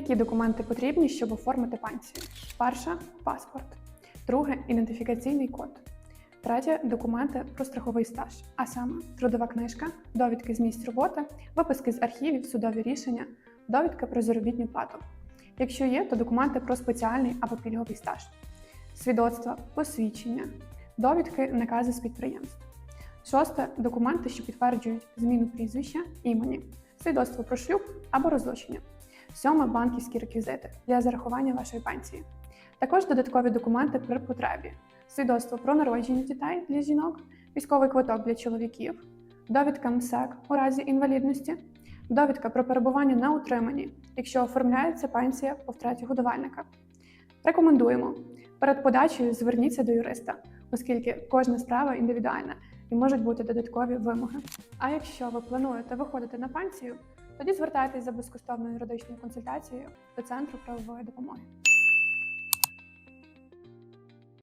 Які документи потрібні, щоб оформити пенсію? Перше паспорт, друге ідентифікаційний код. Третє документи про страховий стаж, а саме трудова книжка, довідки з місць роботи, виписки з архівів, судові рішення, довідка про заробітну плату. Якщо є, то документи про спеціальний або пільговий стаж, свідоцтва, посвідчення, довідки, накази з підприємств. Шосте документи, що підтверджують зміну прізвища, імені, свідоцтво про шлюб або розлучення. Сьоме банківські реквізити для зарахування вашої пенсії. Також додаткові документи при потребі: свідоцтво про народження дітей для жінок, військовий квиток для чоловіків, довідка МСЕК у разі інвалідності, довідка про перебування на утриманні, якщо оформляється пенсія по втраті годувальника. Рекомендуємо перед подачею зверніться до юриста, оскільки кожна справа індивідуальна і можуть бути додаткові вимоги. А якщо ви плануєте виходити на пенсію, тоді звертайтесь за безкоштовною юридичною консультацією до центру правової допомоги.